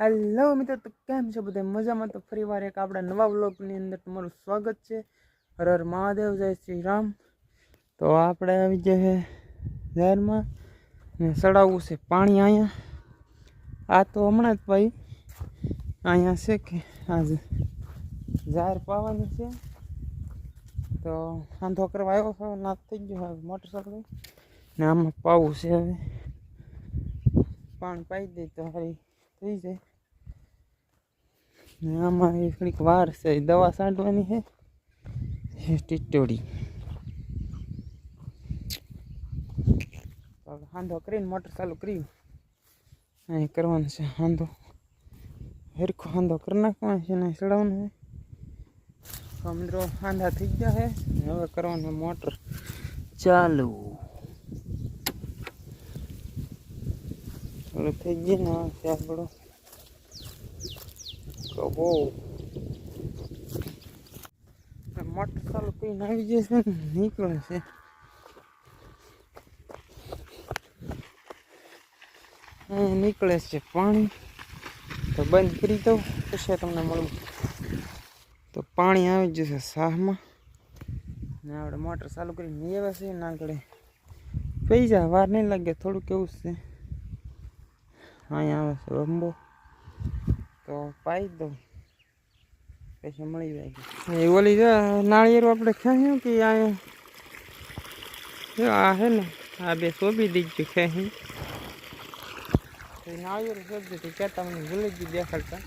Hello મિત્રો, તો કેમ છે બધા? મજામાં? તો ફરી વાર એક આપણા નવા વ્લોગની અંદર તમારું સ્વાગત છે. હર હર મહાદેવ, જય શ્રી રામ. તો આપણે આવી જાય જાહેરમાં ને ચડાવવું છે પાણી અહીંયા. આ તો હમણાં જ ભાઈ અહીંયા છે કે આજે જાહેર પાવાનું છે. તો વાંધો કરવા આવ્યો છે નાશ થઈ ગયો હવે મોટરસાઇકલ. ને આમાં પાવું છે હવે. પાણી પાઈ દે તો હારી. થઈ જાય ને આમાં એ થોડીક વાર છે દવા છાંટવાની છે એ ટીટોડી તો હવે હાંધો કરીને મોટર ચાલુ કર્યું અહીં કરવાનું છે હાંધો હરખો હાંધો કરી નાખવાનો છે ને ચડાવવાનું છે તો મિત્રો હાંધા થઈ ગયા છે ને હવે કરવાનું મોટર ચાલુ ચાલુ થઈ ગઈ ને છે આપણો કબો મોટર ચાલુ કરીને આવી જશે ને નીકળે છે નીકળે છે પાણી તો બંધ કરી દઉં પછી તમને મળવું તો પાણી આવી જશે સાહમાં ને આપણે મોટર ચાલુ કરીને આવે છે ને આગળ પૈસા વાર નહીં લાગે થોડુંક કેવું છે અહીંયા આવે છે રંબો તો પાઈ દઉં પછી મળી જાય એ ઓલી જો નાળિયેરું આપણે ખેંચ્યું કે અહીંયા જો આ છે ને આ બે શોભી દીધું ખેંચી નાળિયેર શોધી દીધું કહેતા મને ભૂલી ગયું દેખાડતા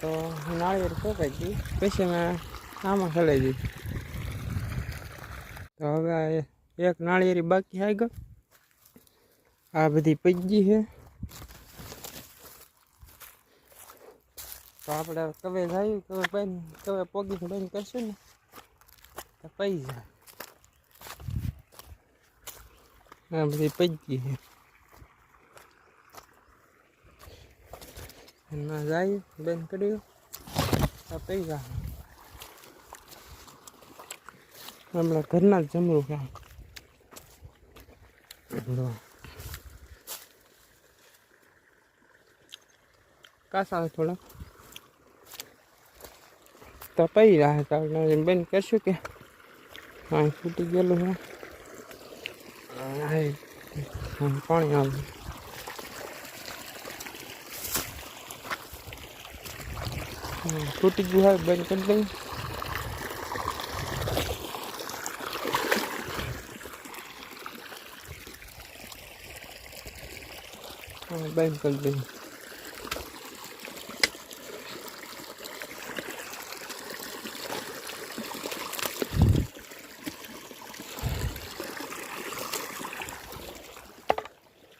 તો નાળિયેર શોધાઈ ગયું પછી મેં આમાં ખેલાઈ દીધું તો હવે આ એક નાળિયેરી બાકી આવી ગયો આ બધી પૈજી છે તો આપણે હવે કવે જાય કવે બેન કવે પોગી બેન કરશું ને તો પૈસા આ બધી પૈજી છે એમાં જાય બેન કર્યું તો પૈસા હમણાં ઘરના જ જમરું કામ કાસા થોડા. તો પઈ રહ્યા હતા બંધ કહેશું કે હા ફૂટી ગયેલું છે. પાણી આવે. ફૂટી ગયું હોય બેન કરી દઈ હા, બેન કરી દઈ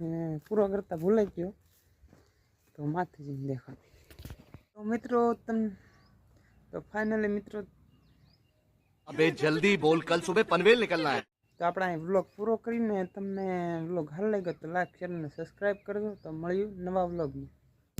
पूर्वाग्रता भूलाई गो तो मत देख तो मित्रों तम तो फाइनली मित्रों अबे जल्दी बोल कल सुबह पनवेल निकलना है। तो अपना व्लॉग पूरा करी ने तमने हल लगे तो लाइक शेयर सब्सक्राइब कर दो तो मिलियो नवा व्लॉग में